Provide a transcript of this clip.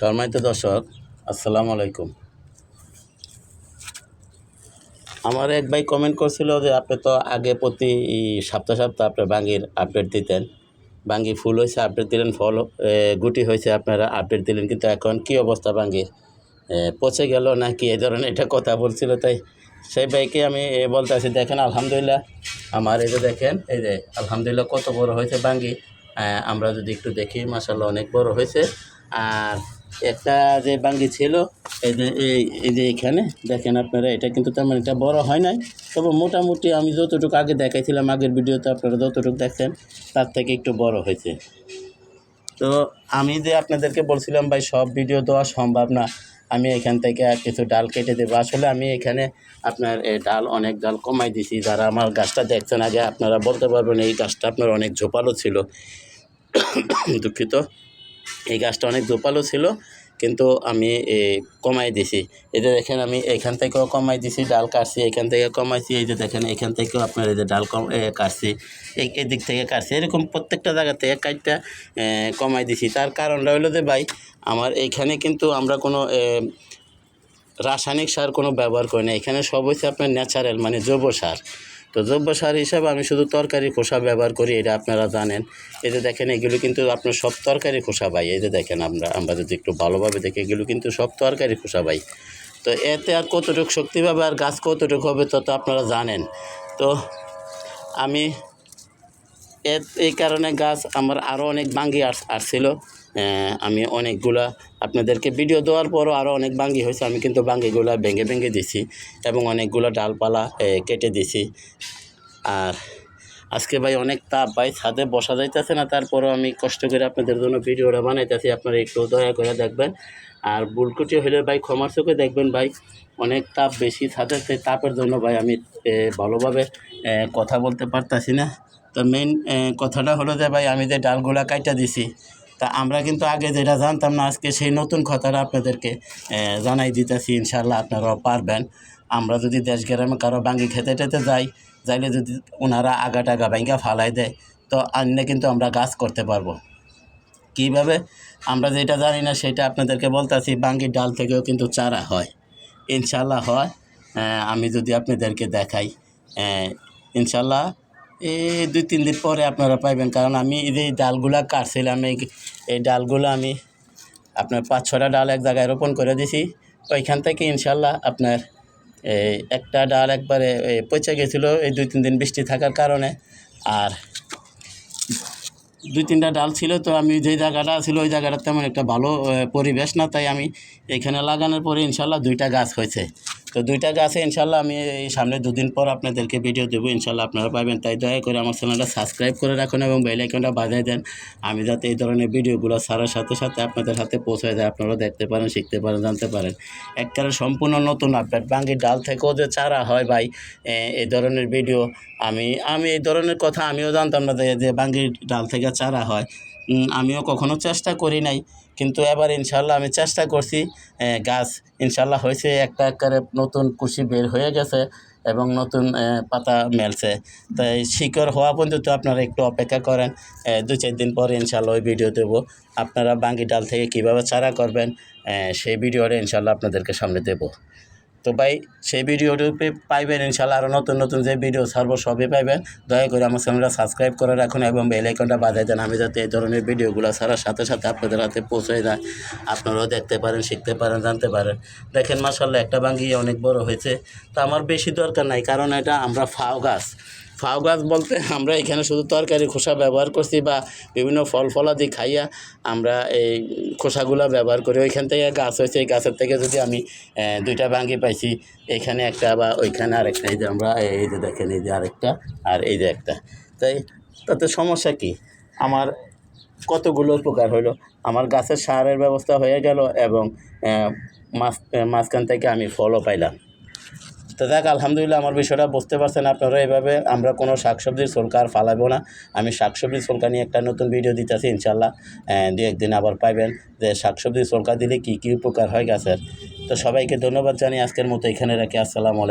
সম্মানিত দর্শক, আসসালামু আলাইকুম। আমার এক ভাই কমেন্ট করছিল যে, আপনি তো আগে প্রতি সপ্তাহ সপ্তাহ আপনার বাঙ্গির আপডেট দিতেন। বাঙ্গি ফুল হয়েছে আপডেট দিলেন, ফল গুটি হয়েছে আপনারা আপডেট দিলেন, কিন্তু এখন কি অবস্থা বাঙ্গির? পচে গেল নাকি? এই ধরনের এটা কথা বলছিল। তাই সেই ভাইকে আমি বলতে আছি, দেখেন, আলহামদুলিল্লাহ, আমার এই যে দেখেন, এই যে আলহামদুলিল্লাহ কত বড় হয়েছে বাঙ্গি। আমরা যদি একটু দেখি মাসাল্লাহ অনেক বড় হয়েছে। আর একটা যে বাঙ্গি ছিল, এই যে, এই এই যে এখানে, দেখেন আপনারা, এটা কিন্তু তেমন এটা বড় হয় নাই। তবে মোটামুটি আমি যতটুকু আগে দেখাইছিলাম, আগের ভিডিওতে আপনারা যতটুকু দেখছেন, তার থেকে একটু বড় হয়েছে। তো আমি যে আপনাদেরকে বলছিলাম, ভাই, সব ভিডিও দেওয়া সম্ভব না। আমি এখান থেকে আর কিছু ডাল কেটে দেবো। আসলে আমি এখানে আপনার ডাল, অনেক ডাল কমাই দিছি। যারা আমার গাছটা দেখছেন আগে, আপনারা বলতে পারবেন, এই গাছটা আপনার অনেক ঝোপালো ছিল। দুঃখিত। এই গাছটা অনেক ঝোপালো ছিল কিন্তু আমি কমাই দিছি। এই যে দেখেন আমি এখান থেকেও কমাই দিছি ডাল কাটছি এখান থেকে কমাইছি এই যে দেখেন এখান থেকেও আপনার এই যে ডাল কম কাটছি এই দিক থেকে কাটছি এরকম প্রত্যেকটা জায়গা থেকে কাটটা এ, কমাই দিছি। তার কারণটা হলো যে ভাই আমার এইখানে কিন্তু আমরা কোনো রাসায়নিক সার কোনো ব্যবহার করি না। এখানে সব হচ্ছে আপনার ন্যাচারাল মানে জৈব সার। তো জৈব সার হিসাবে আমি শুধু তরকারি খোসা ব্যবহার করি, এটা আপনারা জানেন। এই যে দেখেন, এগুলো কিন্তু আপনার সব তরকারি খোসা পাই এই যে দেখেন আমরা আমরা যদি একটু ভালোভাবে দেখি, এগুলো কিন্তু সব তরকারি খোসা পাই তো এতে আর কতটুকু শক্তি পাবে আর গাছ কতটুকু হবে তত আপনারা জানেন। তো আমি এই কারণে গাছ আমার আরও অনেক বাঙ্গি আস, আসছিল। আমি অনেকগুলা আপনাদেরকে ভিডিও দেওয়ার পরও আরও অনেক বাঙ্গি হয়েছে। আমি কিন্তু বাঙ্গিগুলা ভেঙে ভেঙে দিছি এবং অনেকগুলো ডালপালা কেটে দিছি। আর আজকে ভাই অনেক তাপ ভাই, ছাদে বসা যাইতেছে না, তারপরও আমি কষ্ট করে আপনাদের জন্য ভিডিওটা বানাইতেছি। আপনারা একটু দয়া করে দেখবেন। আর বুলকুটি হলে ভাই ক্ষমার চোখে দেখবেন ভাই, অনেক তাপ বেশি ছাদের সেই তাপের জন্য ভাই আমি ভালোভাবে কথা বলতে পারতাছি না। তো মেন কথাটা হলো যে ভাই, আমি যে ডালগুলা কাইটা দিছি তা আমরা কিন্তু আগে যেটা জানতাম না, আজকে সেই নতুন কথাটা আপনাদেরকে জানাই দিতেছি ইনশাল্লাহ আপনারাও পারবেন। আমরা যদি দেশ গ্রামে কারও বাঙ্গি খেতে টেতে যাই, যাইলে যদি ওনারা আগা টাগা ভাঙ্গা ফালাই দেয়, তো আনলে কিন্তু আমরা গাছ করতে পারব। কীভাবে? আমরা যেটা জানি না, সেটা আপনাদেরকে বলতেছি বাঙ্গির ডাল থেকেও কিন্তু চারা হয়। ইনশাল্লাহ হয়। আমি যদি আপনাদেরকে দেখাই ইনশাল্লাহ এই দুই, তিন দিন পরে আপনারা পাইবেন, কারণ আমি এই যে ডালগুলা কাটছিলাম, এই এই ডালগুলো আমি আপনার পাঁচ, ছটা ডাল এক জায়গায় রোপণ করে দিছি। ওইখান থেকে ইনশাল্লাহ আপনার এই একটা ডাল একবারে পচে গেছিল এই দুই, তিন দিন বৃষ্টি থাকার কারণে। আর দুই, তিনটা ডাল ছিল, তো আমি যে জায়গাটা ছিল, ওই জায়গাটা তেমন একটা ভালো পরিবেশ না, তাই আমি এখানে লাগানোর পরে ইনশাল্লাহ দুইটা গাছ হয়েছে। তো দুইটা গাছে ইনশাল্লাহ আমি এই সামনে দুদিন পর আপনাদেরকে ভিডিও দেবো, ইনশাল্লাহ আপনারা পাবেন। তাই দয়া করে আমার চ্যানেলটা সাবস্ক্রাইব করে রাখুন এবং বেল আইকনটা বাজায় দেন। আমি যাতে এই ধরনের ভিডিওগুলো ছাড়ার সাথে সাথে আপনাদের হাতে পৌঁছে যায় আপনারা দেখতে পারেন, শিখতে পারেন, জানতে পারেন। একবারে সম্পূর্ণ নতুন আপডেট বাঙ্গির ডাল থেকেও যে চারা হয় ভাই এই ধরনের ভিডিও আমি আমি এই ধরনের কথা আমিও জানতাম না যে বাঙ্গির ডাল থেকে চারা হয়। আমিও কখনো চেষ্টা করি নাই। কিন্তু এবার ইনশাল্লাহ আমি চেষ্টা করছি। গাছ ইনশাল্লাহ হয়েছে, একটা একবারে নতুন কুশি বের হয়ে গেছে এবং নতুন পাতা মেলছে। তাই শিকড় হওয়া পর্যন্ত আপনারা একটু অপেক্ষা করেন। দু চার দিন পরে ইনশাল্লাহ ওই ভিডিও দেবো। আপনারা বাঙ্গি ডাল থেকে কীভাবে চারা করবেন সেই ভিডিওটা ইনশাল্লাহ আপনাদেরকে সামনে দেবো। তো ভাই, সেই ভিডিওটি পাইবেন ইনশাল্লাহ আরও নতুন নতুন যে ভিডিও ছাড়বো, সবই পাইবেন। দয়া করে আমার চ্যানেলটা সাবস্ক্রাইব করে রাখুন এবং বেল আইকনটা বাজায় দেন। আমি যাতে এই ধরনের ভিডিওগুলো ছাড়ার সাথে সাথে আপনাদের হাতে পৌঁছে যায় আপনারাও দেখতে পারেন, শিখতে পারেন, জানতে পারেন। দেখেন মাসাল্লাহ একটা বাঙ্গি অনেক বড় হয়েছে। তো আমার বেশি দরকার নাই, কারণ এটা আমরা ফাও গাছ। ফাও গাছ বলতে আমরা এখানে শুধু তরকারি, খোসা ব্যবহার করছি বা বিভিন্ন ফল ফলাদি খাইয়া আমরা এই খোসাগুলো ব্যবহার করি। ওইখান থেকে গাছ হয়েছে, এই গাছের থেকে যদি আমি দুইটা বাঙ্গি পাইছি, এখানে একটা বা ওইখানে আরেকটা, এই যে আমরা এই যে দেখেন, এই যে আরেকটা আর এই যে একটা। তাই তাতে সমস্যা কি? আমার কতগুলো উপকার হলো আমার গাছের সারের ব্যবস্থা হয়ে গেল এবং মাঝখান থেকে আমি ফলও পাইলাম। তো দেখ, আলহামদুলিল্লাহ আমার বিষয়টা বুঝতে পারছেন আপনারা এভাবে। আমরা কোনো শাকসবজির সলকা ফালাবো না। আমি শাকসবজির সলকা নিয়ে একটা নতুন ভিডিও দিতেছি ইনশাল্লাহ দু একদিন আবার পাইবেন যে শাকসবজির সরকার দিলে কী কী উপকার হয় গাছের। তো সবাইকে ধন্যবাদ জানিয়ে আজকের মতো এখানে রাখি। আসসালামু আলাইকুম।